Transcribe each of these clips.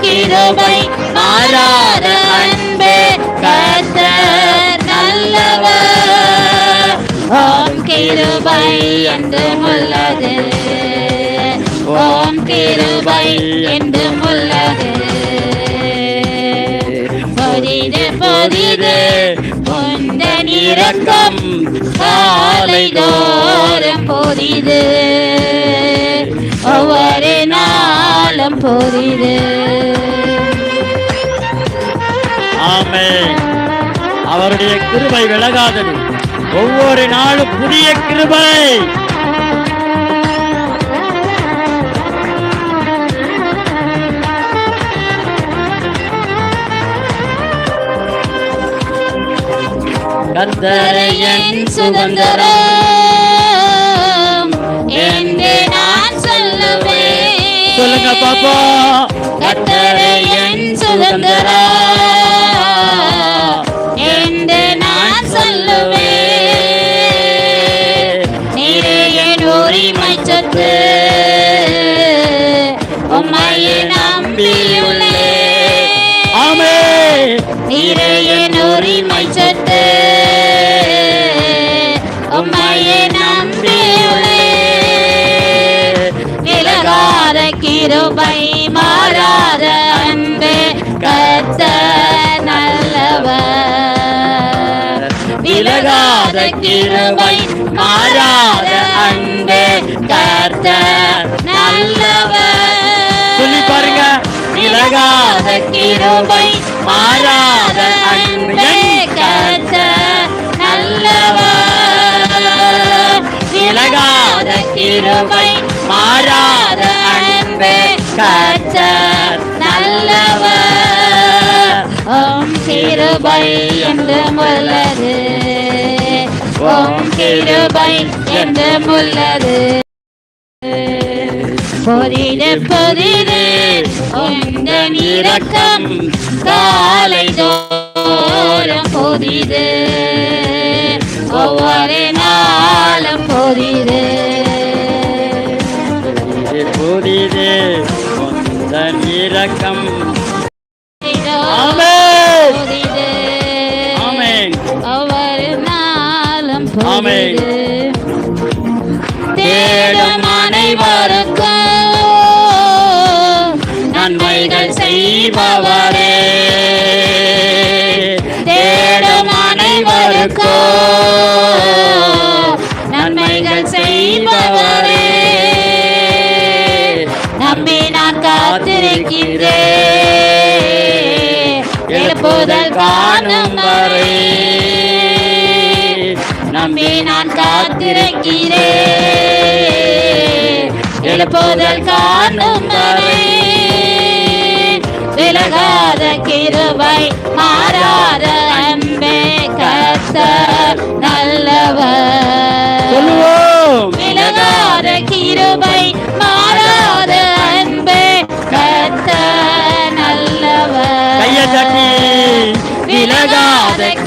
கிருபை மாறாத அன்பு கர்த்தர் நல்லவர். ஓம் கிருபை என்றும் உள்ளது. ஓம் கிருபை என்றும் உள்ளது. பொதிது பொதிது உந்தன் இரக்கம் காலை தோறும் பொதிது. ஒவ்வொரு ஆமென். அவருடைய கிருபை விலகாதது. ஒவ்வொரு நாளும் புதிய கிருபை. கர்த்தரை என் சுதந்திரம். சொல்லுவேன் சொல்லுங்க பாப்பா. கர்த்தரை என் சுதந்திரம் என்று நான் சொல்லுவேன். நீரே என் உரிமை சொத்து. உம்மையை நம்பியுள்ளேன். ஆமே நீரே என் உரிமை கிருபை மாறாத அன்பு கத்த நல்லவர். விலகாத கிருபை மாறாத அன்பு கத்த நல்லவர். சொல்லி பாருங்க. விலகாத கிருபை மாறாத அன்பே கத்த நல்லவர். விலகாத கிருபை மாறாத அன்பே நல்லவர். ஓம் கிருபை என்று உள்ளது ஓம் கிருபை என்று உள்ளது பொதிது பொதிது உந்த இரக்கம் காலை தோறும் பொதிது. ஒவ்வொரு நாளும் பொதிது. பொதிது இரக்கம். ஒவ்வொரு நாளும் தேடும் அனைவருக்கும் நன்மைகள் செய்பவரே. தேடும் அனைவருக்கும் காத்திருக்கிறேன் எழுப்புதல் காணும் வரை. நம்பி நான் காத்திருக்கிறேன் எழுப்புதல் காணும் வரை. விலகாத கிருவை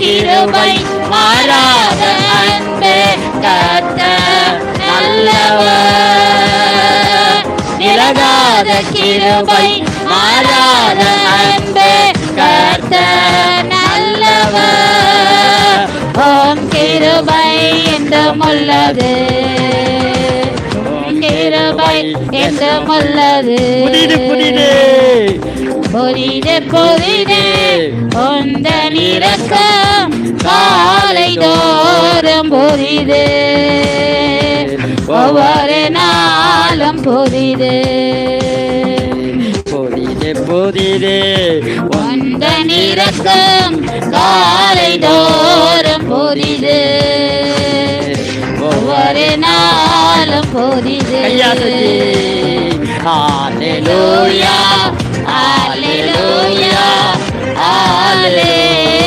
கிருபை மாறாத அன்பே கத்த நல்லவர். விலகாத கிருபை மாறாத அன்பே கத்த நல்லவர். ஓம் கிருபை என்றும் உள்ளது ஓம் கிருபை என்றும் உள்ளது புதிது புதிது உந்த நிறக்கம் காலை தோறும் பொரிது. ஒவ்வொரு நாளும் பொரிது. புதிது புதிது உந்த நிறக்கம் காலை தோறும் பொரிது. ஒவ்வொரு நாளும் பொரிது. கையா தட்டி ஹalleluya Hallelujah, hallelujah,